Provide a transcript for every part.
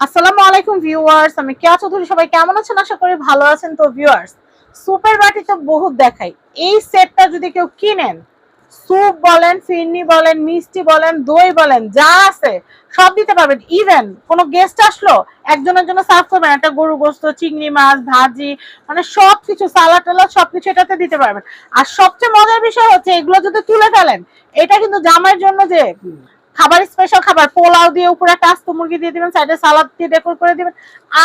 আসসালামু আলাইকুম ভিউয়ার্স, আমি কেয়া চৌধুরী, সবাই কেমন আছেন? আশা করি ভালো আছেন। তো ভিউয়ার্স, সুপের বাটি তো বহুত দেখাই। এই সেটটা যদি কেউ কিনেন, স্যুপ বলেন, ফিরনি বলেন, মিষ্টি বলেন, দই বলেন, যা আছে, সব দিতে পারবেন। ইভেন কোনো গেস্ট আসলো, একজনের জন্য সার্ভ করবেন। একটা গরু গোস্ত, চিংড়ি মাছ, ভাজি মানে সবকিছু সালাদ টালাদ, সবকিছু এটাতে দিতে পারবেন। আর সবচেয়ে মজার বিষয় হচ্ছে, এগুলো যদি তুলে ফেলেন, এটা কিন্তু জামাইয়ের জন্য যে খাবার স্পেশাল খাবার পোলাও দিয়ে উপরে একটা আস্ত মুরগি দিয়ে দিবেন সাইডে সালাদ দিয়ে ডেকোর করে দিবেন।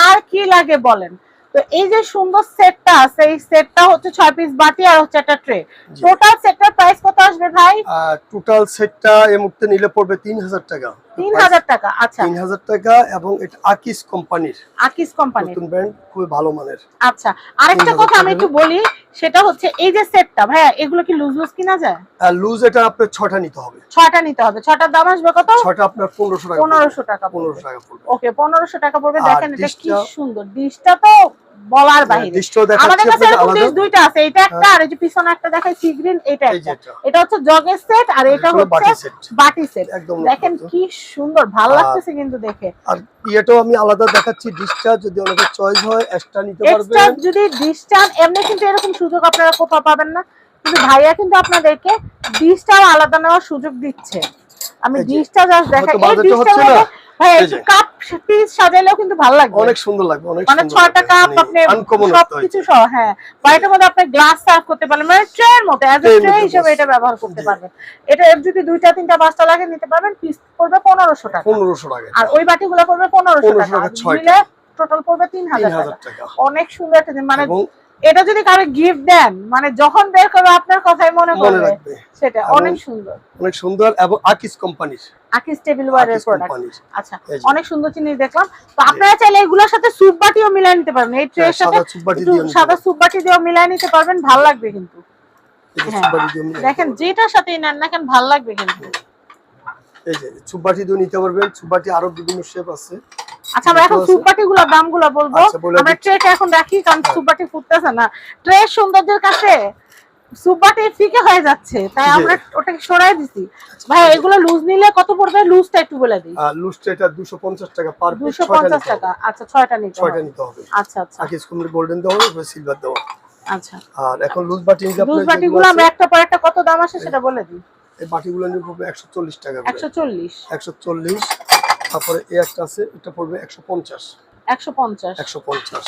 আর কি লাগে বলেন? তো এই যে সুন্দর সেটটা আছে এই সেটটা হচ্ছে ছয় পিস বাটি আর হচ্ছে একটা ট্রে টোটাল সেটটার প্রাইস কত আসবে ভাই? টোটাল সেটটা এই মুহূর্তে নিলে পড়বে তিন হাজার টাকা তিন হাজার টাকা আচ্ছা। তিন হাজার টাকা এবং এটা আকিস কোম্পানির আকিস কোম্পানির নতুন ব্র্যান্ড খুবই ভালো মানের। আচ্ছা আরেকটা 3000 কথা আমি একটু বলি সেটা হচ্ছে এই যে সেটটা ভাইয়া এগুলো কি লুজ লুজ কিনা যায়? আর লুজ এটা আপনার ছটা নিতে হবে। ছটা নিতে হবে। ছটার দাম আসবে কত? ছটা আপনার পনেরোশো টাকা পনেরোশো টাকা পনেরোশো টাকা ওকে পনেরোশো টাকা পড়বে। দেখেন এটা কি সুন্দর। ডিশটা তো বলার বাহিরে ডিশটাও আমাদের কাছে এরকম ডিশ দুইটা আছে এটা একটা আর এই যে পিছনে একটা দেখাই সি গ্রিন এটা একটা। এটা। হচ্ছে জগের সেট আর এটা হচ্ছে বাটি সেট দেখেন কি সুন্দর ভালো লাগতেছে কিন্তু দেখে। আর ইয়েটাও আমি আলাদা দেখাচ্ছি ডিশটা যদি অনেকের চয়েস হয় এক্সট্রা নিতে এক্সট্রা যদি এমনি কিন্তু এরকম সুযোগ আপনারা কোথাও পাবেন না। কিন্তু ভাইয়া কিন্তু আপনাদেরকে ডিশটাও আলাদা নেওয়ার সুযোগ দিচ্ছে। আমি ডিশটা জাস্ট দেখাই এই ডিশটা কাপ পিস সাজাইলেও কিন্তু ভালো লাগবে। অনেক সুন্দর লাগবে অনেক মানে ছয়টা কাপ আপনি সবকিছু সহ হ্যাঁ। বাড়িটার মধ্যে আপনি গ্লাস সার্ভ করতে পারবেন মানে ট্রের মতো অ্যাজ এ ট্রে হিসেবে এটা ব্যবহার করতে। পারবেন। এটা যদি দুইটা তিনটা পাঁচটা লাগে নিতে পারবেন পিস পড়বে পনেরোশো টাকা। পনেরোশো টাকা। আর ওই বাটিগুলো পড়বে পনেরোশো টাকা। মিলে টোটাল পড়বে তিন হাজার টাকা। অনেক সুন্দর একটা। মানে এটা যদি কারও গিফট দেন মানে যখন বের করবে আপনার কথাই মনে মনে পড়বে। সেটা অনেক সুন্দর। অনেক সুন্দর এবং আকিস কোম্পানির আকিস টেবিল ওয়ারের প্রোডাক্ট আচ্ছা অনেক সুন্দর জিনিস দেখলাম। তো আপনারা চাইলে এগুলোর সাথে স্যুপ বাটিও মিলিয়ে নিতে পারবেন। এই ট্রের সাথে সাদা চুপবাটি একটু দিয়ে নিতে সাদা পারবেন। স্যুপ বাটি দিয়েও মিলিয়ে নিতে পারবেন ভালো লাগবে কিন্তু। হ্যাঁ। নিতে দেখেন যেটার সাথেই নেন না কেন ভালো লাগবে কিন্তু। এই যে চুপবাটি দিয়ে নিতে পারবেন। চুপবাটি আরও বিভিন্ন শেপ আছে। আচ্ছা আমরা এখন আছে। স্যুপ দামগুলো বলব। আচ্ছা, বলে আমরা ট্রেটা এখন রাখি কারণ হ্যাঁ। ফুটতেছে না। ট্রে সৌন্দর্যের কাছে বাটি ফিকে হয়ে যাচ্ছে তাই আমরা ওটাকে সরাই দিছি। ভাই এগুলো লুজ নিলে কত পড়বে? লুজটা একটু বলে দিই। লুজটা এটা দুশো পঞ্চাশ টাকা পার পিস দুশো ছয়টা পঞ্চাশ নিতে টাকা। হবে আচ্ছা ছয়টা নিতে ছয়টা হবে। নিতে হবে। আচ্ছা আচ্ছা। আকিস কোম্পানির গোল্ডেন দেওয়া হবে সিলভার দেওয়া আচ্ছা। আর এখন লুজ বাটি লুজ আপনার বাটি যেগুলো গুলো আমরা একটা পর একটা কত দাম আসে সেটা বলে দিই। এই বাটিগুলো নিয়ে পড়বে একশো চল্লিশ টাকা একশো চল্লিশ। একশো চল্লিশ তারপরে এই একটা আছে এটা পড়বে একশো পঞ্চাশ। একশো পঞ্চাশ। একশো পঞ্চাশ।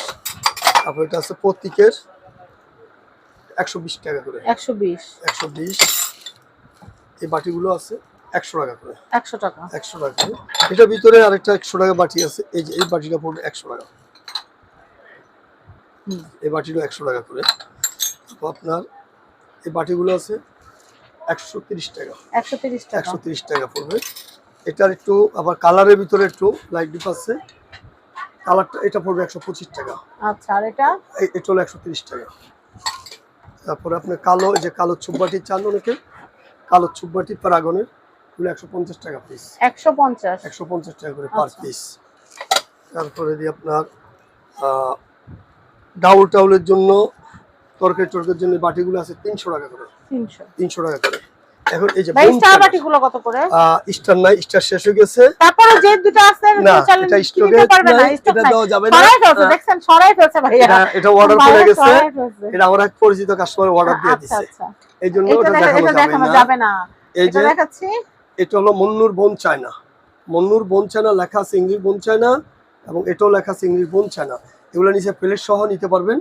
তারপর এটা আছে প্রতীকের একশো বিশ টাকা করে। একশো বিশ। একশো বিশ। এই বাটিগুলো আছে একশো টাকা করে। একশো টাকা। একশো টাকা করে। এটার ভিতরে আরেকটা একশো টাকা বাটি আছে। এই যে এই বাটিটা পড়বে একশো টাকা। এই বাটিটা একশো টাকা করে। তো আপনার এই বাটিগুলো আছে একশো তিরিশ টাকা। একশো তিরিশ টাকা। একশো তিরিশ টাকা পড়বে। এটার একটু আবার কালারের ভিতরে একটু লাইট ডিপ আছে। কালারটা এটা পড়বে একশো পঁচিশ টাকা। আচ্ছা আর এটা? এটা হলো একশো তিরিশ টাকা। তারপরে আপনার কালো যে কালো ছুব্বাটি চান অনেকে কালো ছুব্বাটি প্যারাগনের এগুলো একশো পঞ্চাশ টাকা পিস একশো পঞ্চাশ। একশো পঞ্চাশ টাকা করে পার আচ্ছা। পিস তারপরে যদি আপনার ডাউল টাউলের জন্য তরকারি টরকারির জন্য বাটিগুলো আছে তিনশো টাকা করে। তিনশো। তিনশো টাকা করে। এখন এই যে স্টার কত করে? স্টার নাই স্টার শেষ হয়ে গেছে। তারপরে যে দুটো আছে না এটা স্টকে পারবে না এটা নাই। যাবে না। সরাই ফেলছে দেখছেন সরাই ফেলছে ভাইয়া। এটা এটা অর্ডার করে গেছে। এটা আমার এক পরিচিত কাস্টমার অর্ডার দিয়ে আচ্ছা দিছে। আচ্ছা। এই জন্য এটা ওটা দেখানো যাবে না। এই এটা যে দেখাচ্ছি। এটা হলো মন্নুর বোন চায়না। মন্নুর বোন চায়না লেখা আছে ইংলিশ বোন চায়না এবং এটাও লেখা আছে ইংলিশ বোন চায়না। এগুলো নিচে প্লেট সহ নিতে পারবেন।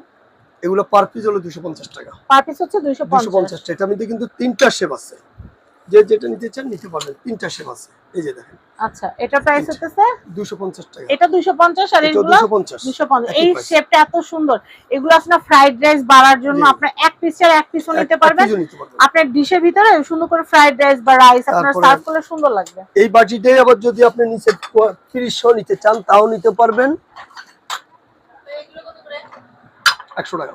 এগুলো পার পিস হলো দুশো পঞ্চাশ টাকা। পার পিস হচ্ছে দুইশো দুশো পঞ্চাশ। পঞ্চাশ টাকা। এটার মধ্যে কিন্তু তিনটা শেপ আছে। যে যেটা নিতে চান নিতে পারবেন। তিনটা শেপ আছে। এই যে দেখেন। আচ্ছা এটা প্রাইস হচ্ছে দুশো পঞ্চাশ টাকা। এটা দুইশো পঞ্চাশ আর এটাও এগুলো দুশো পঞ্চাশ। দুশো পঞ্চাশ। একই এই price। শেপটা এত সুন্দর। এগুলো আপনার ফ্রাইড রাইস বাড়ার জন্য জি। আপনার এক পিস ছাড়া এক পিসও নিতে পারবেন। আপনার ডিশের ভিতরে সুন্দর করে ফ্রাইড রাইস বা রাইস আপনার সার্ভ করলে সুন্দর লাগবে। এই বাটিতে আবার যদি আপনি নিচে তিরিশশো নিতে চান তাও নিতে পারবেন। একশো টাকা।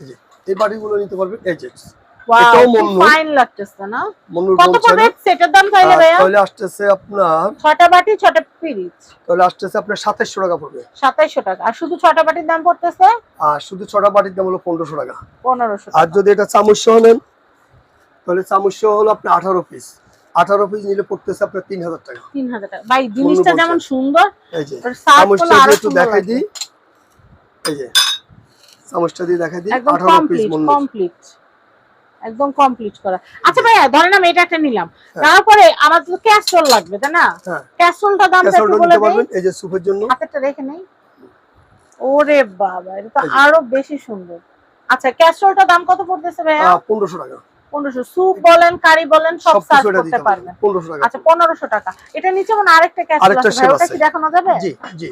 এই যে, এই বাটিগুলো নিতে পারবেন। এই যে এটাও মন্নু। ফাইন লাগতেছে না? মনুর কত পড়বে চায়না দাম তাইলে ভাইয়া? তাহলে আসতেছে আপনার ছয়টা বাটি ছয়টা পিরিচ তাহলে আসতেছে আপনার সাতাইশশো টাকা পড়বে। সাতাইশশো টাকা। আর শুধু বাটির দাম পড়তেছে? আর শুধু ছটা বাটির দাম হলো টাকা। পনেরোশো আর যদি এটা চামচ সহ নেন তাহলে চামচ সহ হলো আপনার আঠারো পিস। আঠারো পিস নিলে পড়তেছে আপনার তিন হাজার টাকা। ভাই জিনিসটা। যেমন সুন্দর এই যে চামচটা একটু দেখাই দিই। এই যে চামচটা দিয়ে দেখাই দিই একদম আঠারো পিস কমপ্লিট কমপ্লিট একদম কমপ্লিট করা। আচ্ছা ভাইয়া ধরেন আমি এটা একটা নিলাম। হ্যাঁ। তারপরে আমার তো ক্যাস্ট্রোল লাগবে তাই না? ক্যাস্ট্রোলটা দামটা একটু বলে দেই। এই যে সুপের জন্য। হাতেরটা রেখে নেই। ওরে বাবা এটা তো আরও বেশি সুন্দর। আচ্ছা ক্যাস্ট্রোলটা দাম কত পড়তেছে ভাইয়া? পনেরোশো টাকা। পনেরোশো। স্যুপ বলেন কারি বলেন সব সব সার্ভ এটা করতে দিতে পারবেন পারবেন। পনেরোশো টাকা। আচ্ছা পনেরোশো টাকা। এটা নিচে মানে আরেকটা ক্যাস্ট্রোল আছে ওটা কি দেখানো যাবে? জি জি।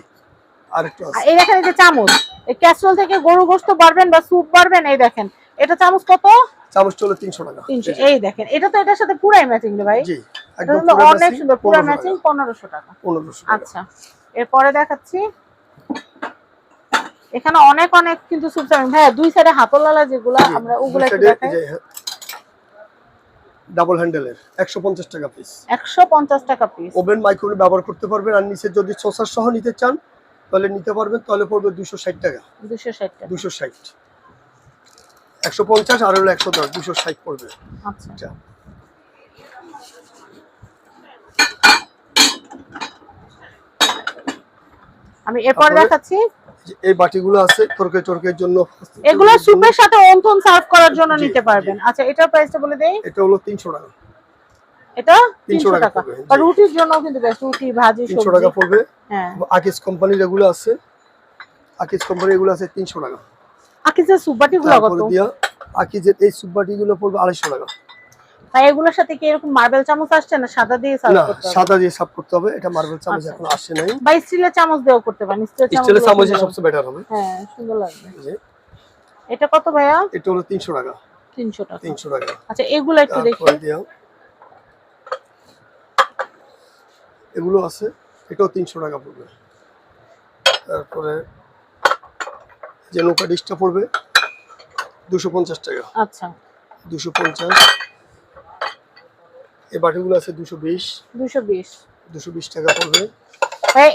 আরেকটু আছে। এই দেখেন এই যে চামচ। এই ক্যাস্ট্রোল থেকে গরু বাড়বেন বা স্যুপ বাড়বেন এই দেখেন। এটা চামচ কত? চামচ চলে তিনশো টাকা। তিনশো। এই দেখেন এটা তো এটার সাথে পুরাই ম্যাচিং রে ভাই। জি একদম অনেক সুন্দর পুরো ম্যাচিং টাকা, পনেরোশো টাকা। 1500 আচ্ছা এরপরে দেখাচ্ছি। এখানে অনেক অনেক কিন্তু সুপ চাউমিন দুই সাইডে হাতলালা যেগুলো জি, আমরা ওগুলো একটু দেখাই। ডাবল হ্যান্ডেলের টাকা পিস একশো পঞ্চাশ টাকা পিস ওভেন মাইক্রোওয়েভ ব্যবহার করতে পারবেন আর নিচে যদি সসার সহ নিতে চান তাহলে নিতে পারবেন তাহলে পড়বে দুশো ষাট টাকা। দুশো ষাট টাকা। দুশো ষাট। একশো পঞ্চাশ আর হলো একশো দশ দুশো ষাট পড়বে। আচ্ছা। আমি এরপর দেখাচ্ছি। এই বাটিগুলো আছে তরকে টরকের জন্য এগুলো সুপের সাথে অন্থন সার্ভ করার জন্য নিতে পারবেন। আচ্ছা এটার প্রাইসটা বলে দেই। এটা হলো তিনশো টাকা। এটা 300 তিনশো টাকা আর রুটির জন্য কিন্তু বেশ রুটি ভাজি সবজি টাকা পড়বে। হ্যাঁ। আকিস কোম্পানির এগুলো আছে। আকিস কোম্পানির এগুলো আছে তিনশো টাকা। আকিজের সুপাটি গুলো কত? আকিজের এই সুপাটি গুলো পড়বে আড়াইশো টাকা। তাই এগুলোর সাথে কি এরকম মার্বেল চামচ আসছে না সাদা দিয়ে সার্ভ করতে হবে? সাদা দিয়ে সাফ করতে হবে। এটা মার্বেল চামচ আচ্ছা। এখন আসে নাই। বা স্টিলের চামচ দিয়েও করতে পারেন। স্টিলের চামচ চামচে সবচেয়ে বেটার হবে। হ্যাঁ সুন্দর লাগবে। এটা কত ভাইয়া? এটা হলো তিনশো টাকা। তিনশো টাকা। তিনশো টাকা। আচ্ছা এগুলো একটু দেখি। এগুলো আছে। এটাও তিনশো টাকা পড়বে। তারপরে যে নৌকা ডিশটা পড়বে দুশো পঞ্চাশ টাকা। আচ্ছা। দুশো পঞ্চাশ। এই বাটিগুলো আছে দুশো বিশ। দুশো বিশ। দুশো বিশ টাকা পড়বে।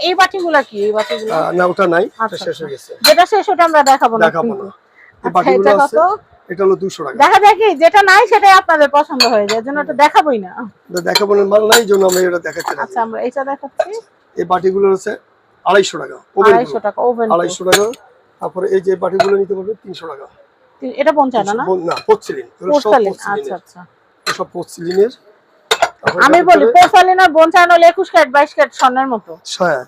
এই বাটিগুলা কি? এই বাটিগুলো? আহ, না ওটা নাই ওটা আচ্ছা, শেষ হয়ে গেছে। যেটা শেষ ওটা আমরা দেখাবো না দেখাবো না। এই আচ্ছা, বাটিগুলো এটা আছে এটা হলো টাকা। দেখা যায় কি যেটা নাই সেটাই আপনাদের পছন্দ হয়ে যায় জন্য ওটা দেখাবোই না। এটা দেখাবো না মাল নাই এই জন্য এটা না আচ্ছা আমরা এটা দেখাচ্ছি। এই বাটিগুলো টাকা ওভেন আড়াইশো টাকা ওভেন আড়াইশো টাকা। তারপরে এই যে বাটিগুলো নিতে পারবে তিনশো টাকা। এটা না? আচ্ছা আচ্ছা। সব আমি বলি আর হলে একুশ ক্যারেট বাইশ ক্যারেট স্বর্ণের মতো। হ্যাঁ।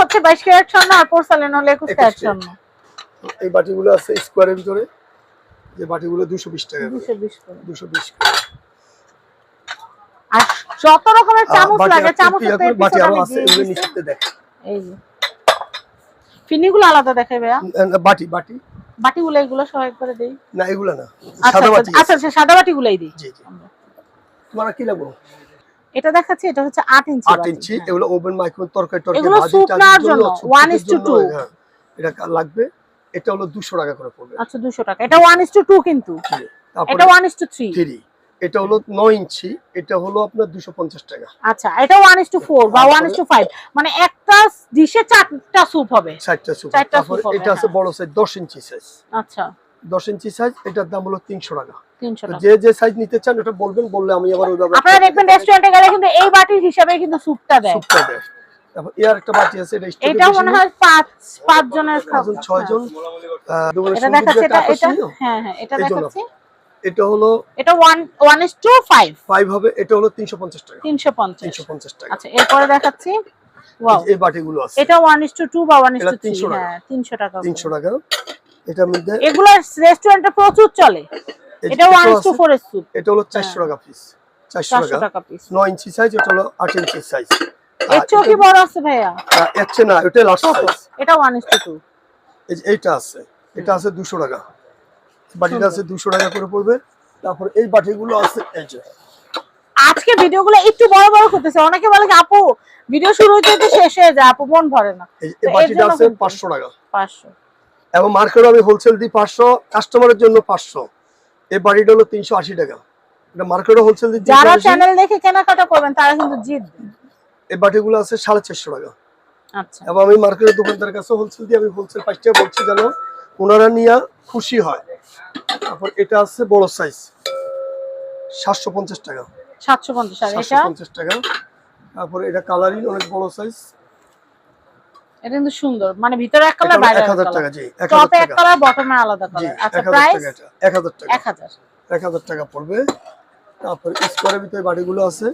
হচ্ছে বাইশ ক্যারেট স্বর্ণ আর হলে একুশ 21 ক্যারেট ক্যারেট। স্বর্ণ। এই বাটিগুলো আছে স্কোয়ারের ভিতরে। যে বাটিগুলো দুশো বিশ টাকা দুশো বিশ দুশো বিশ আর যত রকমের চামচ লাগে চামচের তো বাটি আরও আছে এগুলো দেখ। এই যে। ফিনিগুলো আলাদা দেখাই ভাইয়া। বাটি বাটি? বাটিগুলো এগুলো সবাই করে দেই। না এগুলো না। আচ্ছা সাদা বাটি আচ্ছা, আচ্ছা আচ্ছা, সাদা বাটিগুলাই দিই। জি জি। তোমার কি লাগবো? এটা দেখাচ্ছি এটা হচ্ছে আট ইঞ্চি আট বাটি, ইঞ্চি হ্যাঁ। এগুলো ওভেন মাইক্রোওয়েভ তরকারি টরকারি এগুলো soup নেওয়ার জন্য, জন্য, soup one এর is to জন্য, two। হ্যাঁ, এটা লাগবে এটা হলো দুশো টাকা করে পড়বে। আচ্ছা দুশো টাকা। এটা ওয়ান ইস টু টু কিন্তু। এটা one is two three three এটা হলো নয় ইঞ্চি এটা হলো আপনার দুশো পঞ্চাশ টাকা। আচ্ছা এটা ওয়ান ইস টু ফোর বা ওয়ান ইস টু ফাইভ মানে একটা ডিশে চারটা স্যুপ হবে। চারটা চারটা তারপরে এটা আছে হ্যাঁ। বড় সাইজ দশ ইঞ্চি সাইজ আচ্ছা। দশ ইঞ্চি সাইজ এটার দাম হলো তিনশো টাকা। তিনশো তো টাকা। যে যে সাইজ নিতে চান ওটা বলবেন বললে আমি আবার ওই ব্যাপারে আপনারা দেখবেন রেস্টুরেন্টে গেলে কিন্তু এই বাটির হিসাবে কিন্তু স্যুপটা দেয়। সুপটা দেয়। তারপর এর একটা বাটি আছে এটা এটা মনে হয় পাঁচ পাঁচ জনের খাবার পাঁচজন ছয়জন এটা দেখাচ্ছে এটা হ্যাঁ হ্যাঁ এটা। দেখাচ্ছি। এটা হলো এটা one one is two five five হবে এটা হলো তিনশো পঞ্চাশ টাকা। তিনশো পঞ্চাশ। তিনশো পঞ্চাশ টাকা। আচ্ছা এরপরে দেখাচ্ছি। ওয়াও এই বাটিগুলো আছে। এটা ওয়ান ইস টু টু বা ওয়ান ইস এটা টু থ্রি 300 টাকা। হ্যাঁ তিনশো টাকা এটার মধ্যে এগুলো রেস্টুরেন্টে প্রচুর চলে। এটা ওয়ান এটাও ইস টু আছে, ফোর এর স্যুপ এটা হলো চারশো টাকা পিস চারশো চারশো টাকা। টাকা পিস নয় ইঞ্চি সাইজ এটা হলো আট ইঞ্চি সাইজ এর চোখই বড় আছে ভাইয়া? এর চেয়ে না এটা লাস্ট সাইজ এটা ওয়ান ইস টু টু এই যে এইটা আছে এটা আছে দুশো টাকা। বাটিটা আছে দুশো টাকা করে পড়বে। তারপর এই বাটিগুলো আছে এই যে। আজকে ভিডিওগুলো একটু বড় বড় করতেছে। অনেকে বলে কি আপু ভিডিও শুরু হতে হতে শেষ হয়ে যায় আপু মন ভরে না। এই তো বাটিটা আছে কিন্তু- পাঁচশো টাকা। পাঁচশো। এবং মার্কেটে আমি হোলসেল দিই পাঁচশো কাস্টমারের জন্য পাঁচশো। এই বাটিটা হলো তিনশো আশি টাকা। এটা মার্কেটে হোলসেল দিই যারা চ্যানেল দেখে কেনাকাটা করবেন তারা কিন্তু জিতবে। এই বাটিগুলো আছে সাড়ে চারশো টাকা। আচ্ছা। এবং আমি মার্কেটের দোকানদার কাছে হোলসেল দিই আমি হোলসেল পাঁচটা বলছি যেন ওনারা নিয়ে খুশি হয়। তারপর এটা আছে বড় সাইজ সাতশো পঞ্চাশ টাকা। সাতশো পঞ্চাশ এটা? পঞ্চাশ টাকা। তারপরে এটা কালারিং অনেক বড় সাইজ এটা কিন্তু সুন্দর। মানে ভিতরে এক কালার বাইরে এক হাজার কালার টাকা জি এক হাজার টপে এক টাকা। কালার বটমে আলাদা কালার আচ্ছা প্রাইস টাকা এটা। এক হাজার টাকা। এক হাজার। টাকা পড়বে। তারপরে স্কোয়ারের ভিতরে বাড়িগুলো আছে।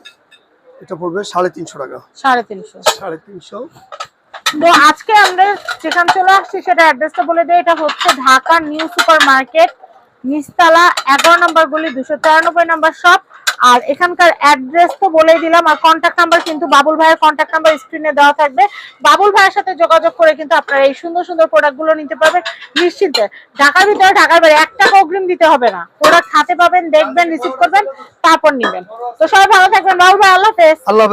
এটা পড়বে সাড়ে তিনশো টাকা। সাড়ে তিনশো। সাড়ে তিনশো। তো আজকে আমরা যেখানে চলে আসছি সেটা অ্যাড্রেসটা বলে দিই। এটা হচ্ছে ঢাকা নিউ সুপার মার্কেট নিচতলা এগারো নম্বর গলি দুশো তিরানব্বই নম্বর শপ। আর এখানকার অ্যাড্রেস তো বলেই দিলাম, আর কন্ট্যাক্ট নাম্বার কিন্তু বাবুল ভাইয়ের কন্ট্যাক্ট নাম্বার স্ক্রিনে দেওয়া থাকবে। বাবুল ভাইয়ের সাথে যোগাযোগ করে কিন্তু আপনারা এই সুন্দর সুন্দর প্রোডাক্টগুলো নিতে পারবেন। নিশ্চিন্তে, ঢাকার ভিতরে, ঢাকার বাইরে এক টাকা অগ্রিম দিতে হবে না। প্রোডাক্ট হাতে পাবেন, দেখবেন রিসিভ করবেন, তারপর নেবেন। তো সবাই ভালো থাকবেন। বাবুল ভাই, আল্লাহ আল্লাহ